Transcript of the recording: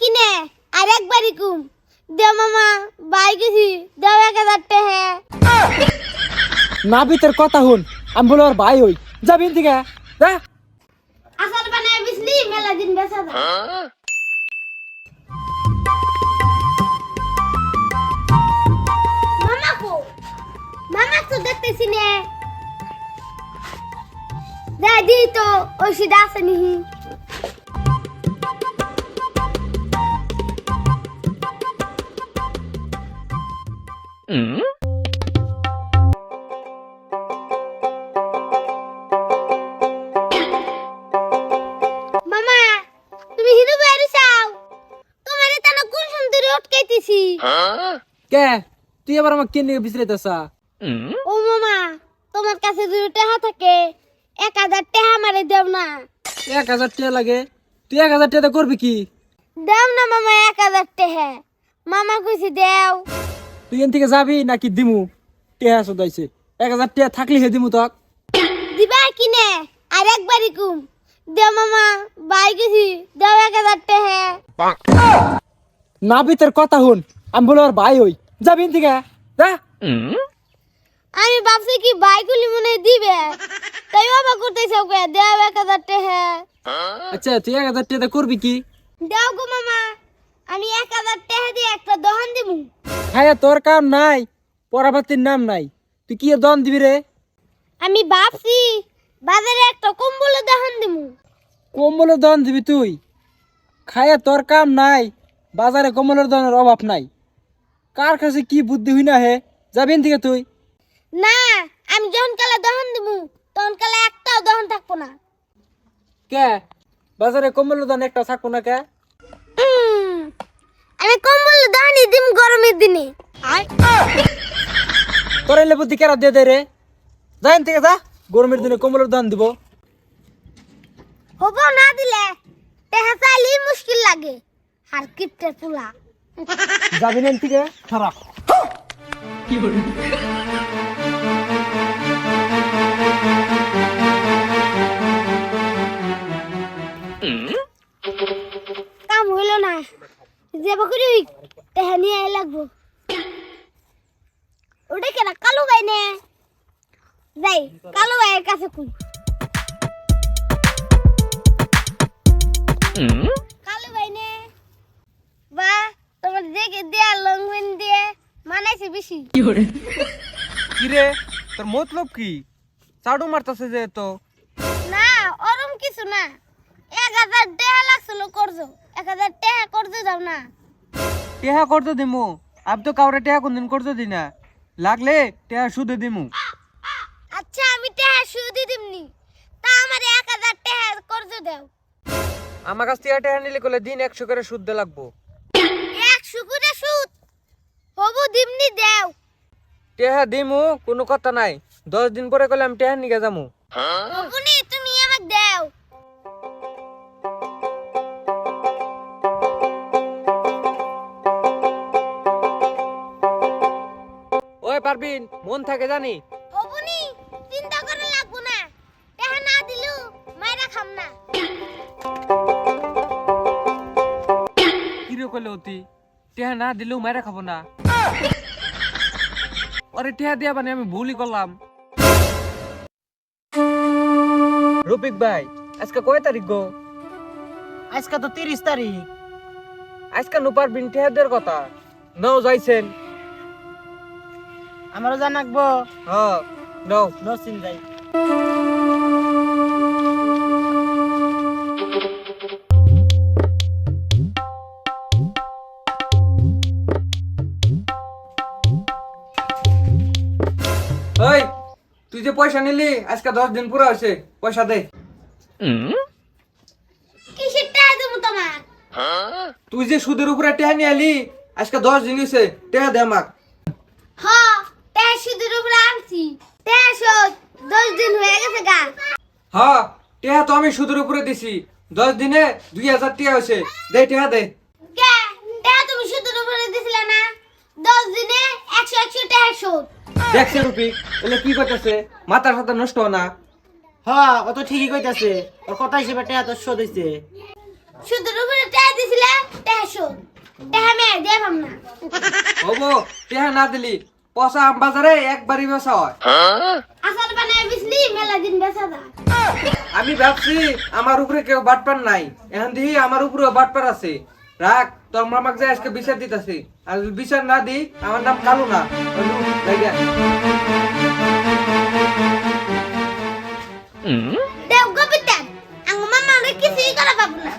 কিনে? আর একবারই কুম দে মামা বাই গেছি। দেও এক হাজার টাকা। নাবিতের কথা হুন আমি বলে ওর ভাই হই। যাবি থেকে যা। আসার বানায় বিসলি মেলা দিন বেসা দা মামা কো? মামা তো দেখতেছি নে। দাদি তো ওষুধ আছে নিহি মামা তুমি হিদু বাইরে চাও তোমার এটা না কোন সুন্দরী অটকাইতেছি কে? তুই আবার আমাকে কেন বিচরাইতেছা ও মামা তোমার কাছে যদি টাকা থাকে। এক হাজার টাকা আমারে দেও না। এক হাজার টাকা লাগে? তুই এক হাজার টাকা করবি কি? দেও না মামা এক হাজার টাকা মামা কইছি দেও। তুই এন থেকে যাবি নাকি দিমু? টেহা শোধাইছে এক হাজার টাকা থাকলি হে দিমু তক। দিবা কিনে? আর একবারই কুম। দে মামা বাই গেছি। দেও এক হাজার টাকা নাবিতের কথা হুন আমি বলে ওর ভাই হই। যাবি এন থেকে যা। আমি ভাবছি কি বাইকুলি মনে দিবে। তাই বাবা করতেছে ওকে। দেও এক হাজার টাকা আচ্ছা তুই এক হাজার টাকা করবি কি? দেও গো মামা। আমি এক হাজার টাকা দিয়ে একটা দহন দিবো খায়া তোর কাম নাই পরাবাতির নাম নাই। তুই কি দন দিবি রে? আমি ভাবছি বাজারে একটা কম্বল দহন দিবো কম্বলের দন দিবি তুই? খায়া তোর কাম নাই বাজারে কম্বলের দনের অভাব নাই। কার কাছে কি বুদ্ধি হই না হে? যাবি এন থেকে তুই। না আমি যখন কালে দহন দিবো তখন কালে একটাও দহন থাকব না। কে? বাজারে কম্বলের দন একটা থাকব না কে? আমি কম্বল দহনই দিম গরমের দিনে। তোর এলে বুদ্ধি কেরা দিয়ে দে রে। যা এন থেকে যা গরমের দিনে কম্বলের দান দিব। হব না দিলে টেহা চাইলেই মুশকিল লাগে। আর কিটে পোলা। যাবি না থেকে খারাপ কাম হইল না। যে বকরি টেহা নিয়ে আই লাগবো ওটা কেন কালু ভাই নে যাই কালু ভাইয়ের কাছে কুম কালু ভাই নে বা তোমার দেখে দেয়া লঙ্গন দিয়ে মানাইছে বেশি কি রে তোর মতলব কি চাডু মারতাছে যে তো না ওরম কিছু না এক হাজার টেহা লাগছিল করছ এক হাজার যাও না। টেহা করতে দিমু। আব তো কাউরে টেহা কোনদিন করতে দি না। লাগলে টেহা সুদে দিমু। আচ্ছা আমি টেহা সুদি দিমনি। তা আমার এক হাজার টেহা করতে দাও। আমার কাছ থেকে টেহা নিলে কলে দিন একশো করে সুদ দে লাগবো। এক শুকুরে সুদ? হবু দিমনি দেও। টেহা দিমু কোনো কথা নাই। দশ দিন পরে কলে আমি টেহা নিকে যামু। হবুনি তুমি পারবিন মন থাকে জানি। হবুনি চিন্তা করে লাগবো না। টেহা না দিলু মাইরা খাম না। কিরে কলে অতি? টেহা না দিলেও মাইরা খাব না। আরে টেহা দিয়া মানে আমি ভুলই করলাম। রফিক ভাই আজকে কয় তারিখ গো? আজকে তো তিরিশ তারিখ। আজকে নো পারবিন টেহা দেওয়ার কথা। নাও যাইছেন। আমারও জানাকবো হ্যাঁ নাও নসিন যাই ওই তুই যে পয়সা নিলি আজকে দশ দিন পুরো আছে পয়সা দে। কিসের টেহা দেবো তোমার? তুই যে সুদের উপরে টেহা নিয়ে আলি আজকে দশ দিন হয়েছে টেহা দে আমাক। হ। টেহা সুদের উপরে আনছি। টেহা শোধ দশ দিন হয়ে গেছে গা। হ্যাঁ টেহা তো আমি সুদের উপরে দিছি। দশ দিনে দুই হাজার টিয়া হয়েছে। দে টেহা দে। কে? টেহা তুমি সুদের উপরে দিছিলে না? দশ দিনে একশো একশো টেহা শোধ দেখছে রুপি এলে কি করতেছে? মাথা সাথে নষ্ট না। হ্যাঁ ও তো ঠিকই কইতাছে। ওর কথা হিসেবে টেহা তো শোধ হইছে। সুদের উপরে টেহা দিছিলে? টেহা পাম না হব টেহা না দিলি। পচা আম বাজারে একবারই বেচা হয়। আসার বানায় বিসলি মেলা দিন বেচা দা আমি ভাবছি আমার উপরে কেউ বাটপার নাই। এখন দিহি আমার উপরে বাটপার আছে। রাখ তোর মামাক যে আজকে বিচার দিতেছি। আর বিচার না দি আমার নাম কালু না। দেব গবিতান আঙ্গ মামা রে কিছুই করা পাবো না।